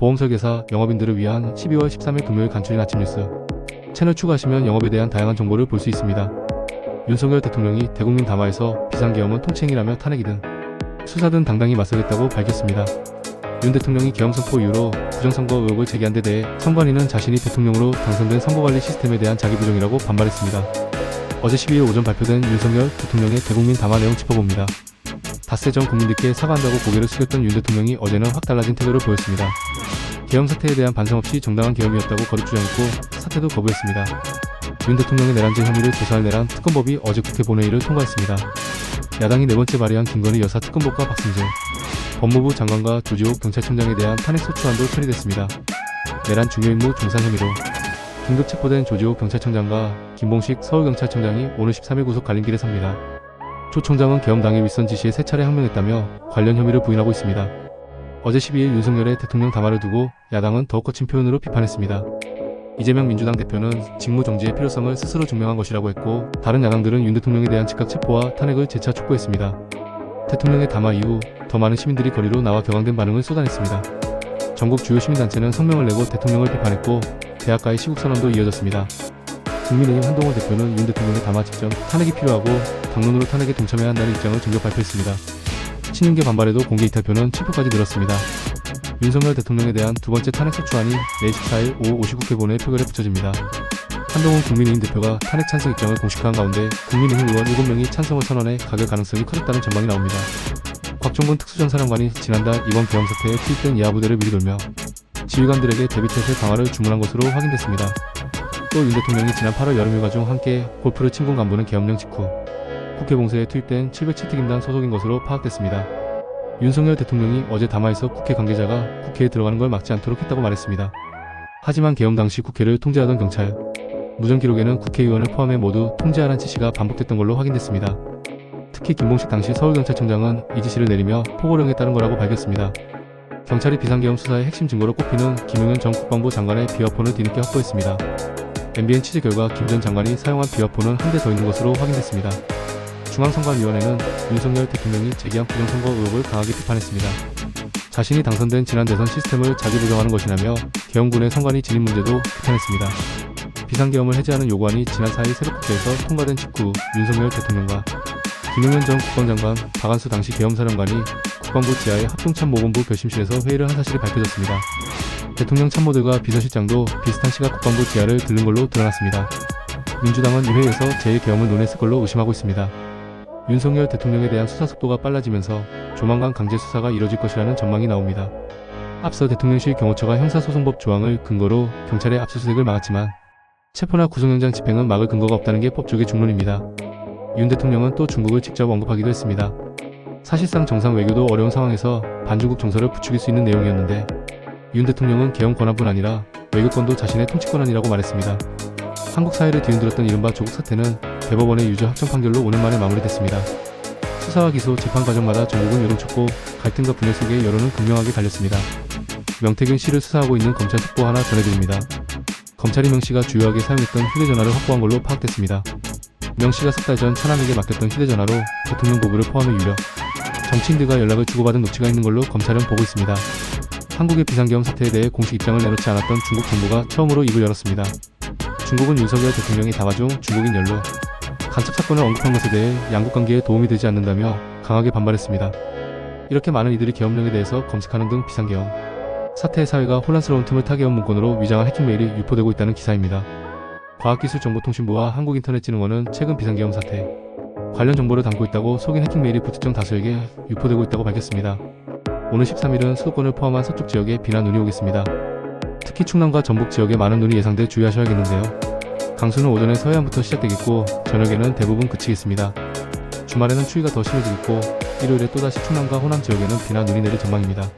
보험 설계사, 영업인들을 위한 12월 13일 금요일 간추린 아침 뉴스. 채널 추가하시면 영업에 대한 다양한 정보를 볼 수 있습니다. 윤석열 대통령이 대국민 담화에서 비상계엄은 통치행위라며 탄핵이든 수사든 당당히 맞서겠다고 밝혔습니다. 윤 대통령이 계엄 선포 이후로 부정선거 의혹을 제기한 데 대해 선관위는 자신이 대통령으로 당선된 선거관리 시스템에 대한 자기 부정이라고 반발했습니다. 어제 12일 오전 발표된 윤석열 대통령의 대국민 담화 내용 짚어봅니다. 닷새 전 국민들께 사과한다고 고개를 숙였던 윤 대통령이 어제는 확 달라진 태도를 보였습니다. 계엄 사태에 대한 반성 없이 정당한 계엄이었다고 거듭 주장했고 사태도 거부했습니다. 윤 대통령의 내란죄 혐의를 조사할 내란 특검법이 어제 국회 본회의를 통과했습니다. 야당이 네 번째 발의한 김건희 여사 특검법과 박승재, 법무부 장관과 조지옥 경찰청장에 대한 탄핵소추안도 처리됐습니다. 내란 중요임무 중산 혐의로 긴급 체포된 조지옥 경찰청장과 김봉식 서울경찰청장이 오늘 13일 구속 갈림길에 섭니다. 조 총장은 계엄 당일 윗선 지시에 세 차례 항명했다며 관련 혐의를 부인하고 있습니다. 어제 12일 윤석열의 대통령 담화를 두고 야당은 더욱 거친 표현으로 비판했습니다. 이재명 민주당 대표는 직무 정지의 필요성을 스스로 증명한 것이라고 했고 다른 야당들은 윤 대통령에 대한 즉각 체포와 탄핵을 재차 촉구했습니다. 대통령의 담화 이후 더 많은 시민들이 거리로 나와 격앙된 반응을 쏟아냈습니다. 전국 주요 시민단체는 성명을 내고 대통령을 비판했고 대학가의 시국선언도 이어졌습니다. 국민의힘 한동훈 대표는 윤 대통령의 담화 직전 탄핵이 필요하고 당론으로 탄핵에 동참해야 한다는 입장을 전격 발표했습니다. 친윤계 반발에도 공개 이탈표는 7표까지 늘었습니다. 윤석열 대통령에 대한 두 번째 탄핵 소추안이 내일 14일 오후 59개 본회의 표결에 붙여집니다. 한동훈 국민의힘 대표가 탄핵 찬성 입장을 공식화한 가운데 국민의힘 의원 7명이 찬성을 선언해 가결 가능성이 커졌다는 전망이 나옵니다. 곽종근 특수전사령관이 지난달 이번 계엄 사태에 투입된 야부대를 미리 돌며 지휘관들에게 대비태세 강화를 주문한 것으로 확인됐습니다. 또 윤 대통령이 지난 8월 여름휴가 중 함께 골프를 친군 간부는 계엄령 직후 국회 봉쇄에 투입된 707특임단 소속인 것으로 파악됐습니다. 윤석열 대통령이 어제 담화에서 국회 관계자가 국회에 들어가는 걸 막지 않도록 했다고 말했습니다. 하지만 계엄 당시 국회를 통제하던 경찰, 무전 기록에는 국회의원을 포함해 모두 통제하라는 지시가 반복됐던 걸로 확인됐습니다. 특히 김봉식 당시 서울경찰청장은 이 지시를 내리며 포고령에 따른 거라고 밝혔습니다. 경찰이 비상계엄 수사의 핵심 증거로 꼽히는 김용현 전 국방부 장관의 비화폰을 뒤늦게 확보했습니다. MBN 취재 결과 김 전 장관이 사용한 비화폰은 한 대 더 있는 것으로 확인됐습니다. 중앙선관위원회는 윤석열 대통령이 제기한 부정선거 의혹을 강하게 비판했습니다. 자신이 당선된 지난 대선 시스템을 자기 부정하는 것이라며 계엄군의 선관위 진입 문제도 비판했습니다. 비상계엄을 해제하는 요구안이 지난 4일 새벽 국회에서 통과된 직후 윤석열 대통령과 김용현 전 국방장관, 박안수 당시 계엄사령관이 국방부 지하의 합동참모본부 결심실에서 회의를 한 사실이 밝혀졌습니다. 대통령 참모들과 비서실장도 비슷한 시각 국방부 지하를 들른 걸로 드러났습니다. 민주당은 이 회의에서 제1계엄을 논했을 걸로 의심하고 있습니다. 윤석열 대통령에 대한 수사 속도가 빨라지면서 조만간 강제 수사가 이뤄질 것이라는 전망이 나옵니다. 앞서 대통령실 경호처가 형사소송법 조항을 근거로 경찰의 압수수색을 막았지만 체포나 구속영장 집행은 막을 근거가 없다는 게 법조계 중론입니다. 윤 대통령은 또 중국을 직접 언급하기도 했습니다. 사실상 정상 외교도 어려운 상황에서 반중국 정서를 부추길 수 있는 내용이었는데 윤 대통령은 개헌 권한뿐 아니라 외교권도 자신의 통치 권한이라고 말했습니다. 한국 사회를 뒤흔들었던 이른바 조국 사태는 대법원의 유죄 확정 판결로 오늘 만에 마무리됐습니다. 수사와 기소, 재판 과정마다 전국은 여론쳤고 갈등과 분열 속에 여론은 극명하게 달렸습니다. 명태균 씨를 수사하고 있는 검찰 속보 하나 전해드립니다. 검찰이 명 씨가 주요하게 사용했던 휴대전화를 확보한 걸로 파악됐습니다. 명 씨가 석 달 전 차남에게 맡겼던 휴대전화로 대통령 부부를 포함해 유력 정치인들과 연락을 주고받은 녹취가 있는 걸로 검찰은 보고 있습니다. 한국의 비상계엄 사태에 대해 공식 입장을 내놓지 않았던 중국 정부가 처음으로 입을 열었습니다. 중국은 윤석열 대통령이 담화 중 중국인 연루 간첩 사건을 언급한 것에 대해 양국 관계에 도움이 되지 않는다며 강하게 반발했습니다. 이렇게 많은 이들이 계엄령에 대해서 검색하는 등 비상계엄 사태의 사회가 혼란스러운 틈을 타 계엄 문건으로 위장한 해킹 메일이 유포되고 있다는 기사입니다. 과학기술정보통신부와 한국인터넷진흥원은 최근 비상계엄 사태 관련 정보를 담고 있다고 속인 해킹 메일이 부특정 다수에게 유포되고 있다고 밝혔습니다. 오늘 13일은 수도권을 포함한 서쪽 지역에 비나 눈이 오겠습니다. 특히 충남과 전북 지역에 많은 눈이 예상돼 주의하셔야겠는데요. 강수는 오전에 서해안부터 시작되겠고 저녁에는 대부분 그치겠습니다. 주말에는 추위가 더 심해지겠고 일요일에 또다시 충남과 호남 지역에는 비나 눈이 내릴 전망입니다.